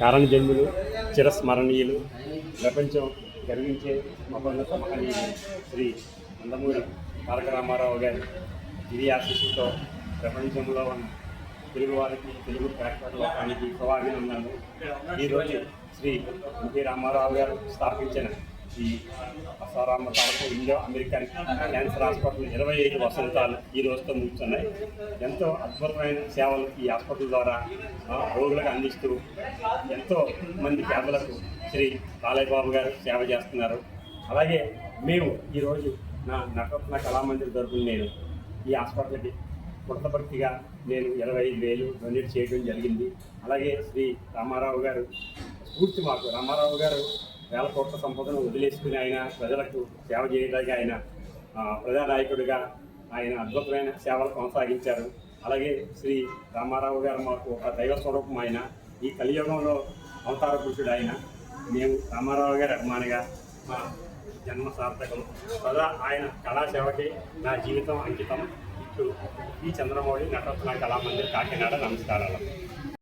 కారణజన్ములు చిరస్మరణీయులు. ప్రపంచం గర్వించే మహోన్నత మహనీయులు శ్రీ నందమూరి తారక రామారావు గారి గిరి ఆశీస్సుతో ప్రపంచంలో ఉన్న తెలుగు వారికి తెలుగు ప్రేక్షక లోకానికి శుభాభినందనలు. ఈరోజు శ్రీ ఎన్టీ రామారావు గారు స్థాపించిన ఈ అసారామ తాలూకు ఇండియో అమెరికన్ క్యాన్సర్ హాస్పిటల్ ఇరవై ఐదు వసంతాలు ఈ రోజుతో ముగుస్తున్నాయి. ఎంతో అద్భుతమైన సేవలు ఈ హాస్పిటల్ ద్వారా రోగులకు అందిస్తూ ఎంతో మంది పేదలకు శ్రీ బాలయ్యబాబు గారు సేవ చేస్తున్నారు. అలాగే మేము ఈరోజు నా నటరత్న కళామందిర్ తరపున నేను ఈ హాస్పిటల్కి పుట్టపర్తిగా నేను ఇరవై ఐదు వేలు డొనేట్ చేయడం జరిగింది. అలాగే శ్రీ రామారావు గారు స్ఫూర్తి మాకు. రామారావు గారు వేల కోట్ల సంపదను వదిలేసుకుని ఆయన ప్రజలకు సేవ చేయడానికి ఆయన ప్రజానాయకుడిగా ఆయన అద్భుతమైన సేవలు కొనసాగించారు. అలాగే శ్రీ రామారావు గారు మాకు ఒక దైవ స్వరూపం ఆయన. ఈ కలియుగంలో అవతార పురుషుడు ఆయన. మేము రామారావు గారి అభిమానిగా మా జన్మ సార్థకం. సదా ఆయన కళాసేవకి నా జీవితం అంకితం. ఇట్లు ఈ చంద్రమౌళి నటరత్న కళామందిర్ కాకినాడ నమస్కారాలు.